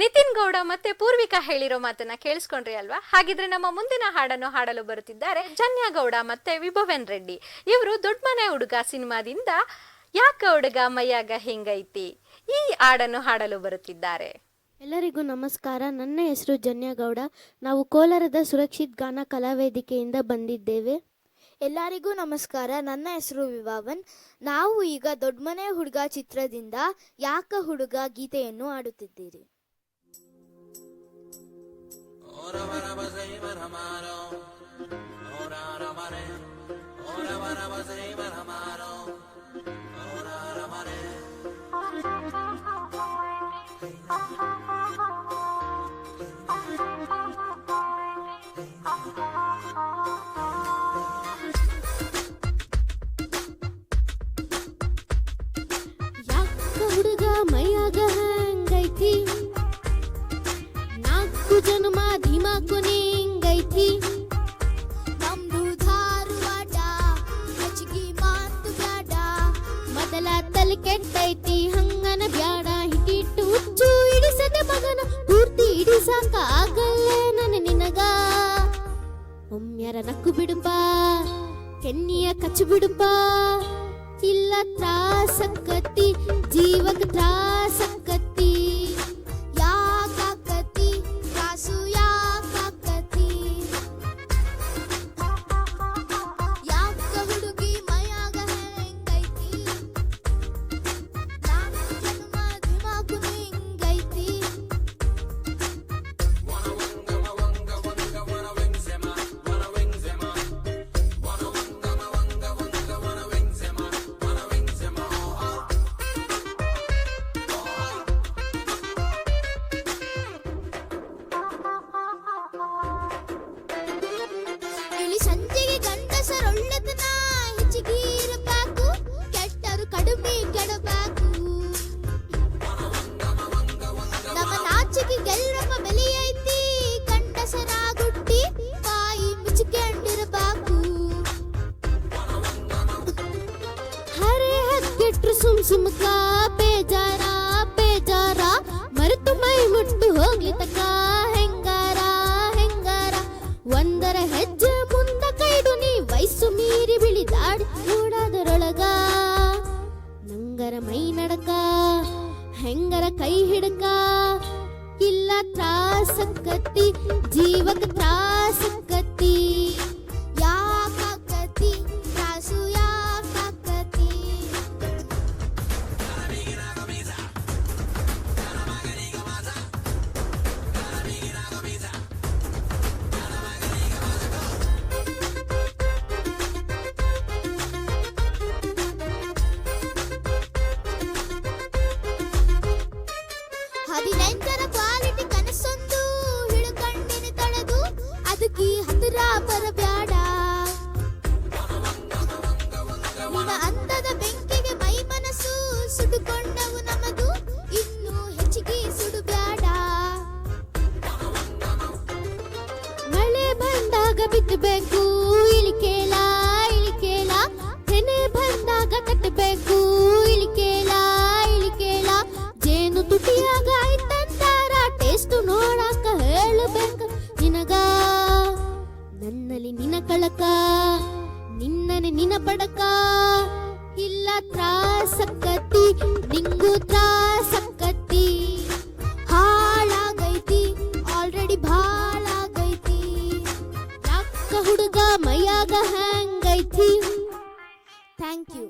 ನಿತಿನ್ ಗೌಡ ಮತ್ತೆ ಪೂರ್ವಿಕಾ ಹೇಳಿರೋ ಮಾತನ್ನ ಕೇಳಿಸ್ಕೊಂಡ್ರಿ ಅಲ್ವಾ? ಹಾಗಿದ್ರೆ ನಮ್ಮ ಮುಂದಿನ ಹಾಡನ್ನು ಹಾಡಲು ಬರುತ್ತಿದ್ದಾರೆ ಜನ್ಯ ಗೌಡ ಮತ್ತೆ ವಿಭವನ್ ರೆಡ್ಡಿ. ಇವರು ದೊಡ್ಡ ಮನೆ ಹುಡುಗ ಸಿನಿಮಾದಿಂದ, ಯಾಕ ಹುಡುಗ ಮೈಯಾಗ ಹಿಂಗೈತಿ? ಈ ಹಾಡನ್ನು ಹಾಡಲು ಬರುತ್ತಿದ್ದಾರೆ. ಎಲ್ಲರಿಗೂ ನಮಸ್ಕಾರ. ನನ್ನ ಹೆಸರು ಜನ್ಯಗೌಡ ನಾವು ಕೋಲಾರದ ಸುರಕ್ಷಿತ್ ಗಾನ ಕಲಾವೇದಿಕೆಯಿಂದ ಬಂದಿದ್ದೇವೆ. ಎಲ್ಲರಿಗೂ ನಮಸ್ಕಾರ. ನನ್ನ ಹೆಸರು ವಿಭಾವನ್. ನಾವು ಈಗ ದೊಡ್ಡಮನೆ ಹುಡುಗ ಚಿತ್ರದಿಂದ ಯಾಕ ಹುಡುಗ ಗೀತೆಯನ್ನು ಆಡುತ್ತಿದ್ದೀರಿ ಯಾಕ ಹುಡುಗ ಮೈಯಾಗ ಹಂಗೈತಿ ನಾಲ್ಕು ಜನ್ಮ ಮೊದಲ ತಲೆ ಕೆಟ್ಟೈತಿ, ಹಂಗನ ಬ್ಯಾಡ, ಹಿಟ್ಟಿಟ್ಟು ಹುಚ್ಚು ಇಡಿಸದೆ ಮಗನ ಪೂರ್ತಿ ಇಡಿಸಾಕ ಆಗಲ್ಲ ನನ್ನ ನಿನಗ. ಒಮ್ಮ್ಯಾರ ನಕ್ಕು ಬಿಡುಪ, ಕೆನ್ನಿಯ ಕಚ್ಚು ಬಿಡುಪ, ಇಲ್ಲ ತ್ರಾಸಕ್ಕತಿ ಹಕ್ಕೆಟ್ರು ಸುಮ್ ಸುಮ್ಕ ಬೇಜಾರ ಬೇಜಾರ ಮರೆತು ಮೈ ಮುಟ್ಟು ಹೋಗ್ಲಿ ತಕ ಹೆಂಗಾರ ಹೆಂಗಾರ ಒಂದರ ಹೆಜ್ಜೆ ಮುಂದ ಕೈಡು ನೀ ವಯಸ್ಸು ಮೀರಿ ಬಿಳಿದಾಡಿ ಓಡಾದರೊಳಗ ನಂಗರ ಮೈ ನಡಕ ಹೆಂಗರ ಕೈ ಹಿಡಕ ಇಲ್ಲ ತ್ರಾಸಕ್ಕತಿ ಜೀವಕ ಅಂತದ ಬೆಂಕಿಗೆ ಮೈ ಮನಸ್ಸು ಸುಡುಕೊಂಡವು ನಮದು. ಇನ್ನು ಹೆಚ್ಚಿಗೆ ಸುಡುಬ್ಯಾಡ. ಮಳೆ ಬಂದಾಗ ಬಿತ್ತಬೇಕು, ಇಳಿಕೇಲ ಇಳಿಕೇಲ. ತೆನೆ ಬಂದಾಗ ಕಟ್ಟಬೇಕು, ಇಳಿಕೇಲ ಇಳಿಕೇಲ. ಜೇನು ತುಟಿಯಾಗ ಆಯ್ತಂತಾರ ಟೇಸ್ಟ್ ನೋಡಾಕ ಹೇಳಬೇಕು ನಿನಗ. ನನ್ನಲ್ಲಿ ನಿನ ಕಳಕ, ನಿನ್ನನೆ ನಿನ ಇಲ್ಲ ತ್ರಾಸಕ್ಕತಿ ನಿಂಗೂ ತ್ರಾಸಕ್ಕತಿ. ಹಾಳಾಗೈತಿ ಆಲ್ರೆಡಿ ಭಾಳಾಗೈತಿ. ಯಾಕ ಹುಡುಗ ಮೈಯಾಗ ಹ್ಯಾಂಗೈತಿ? Thank you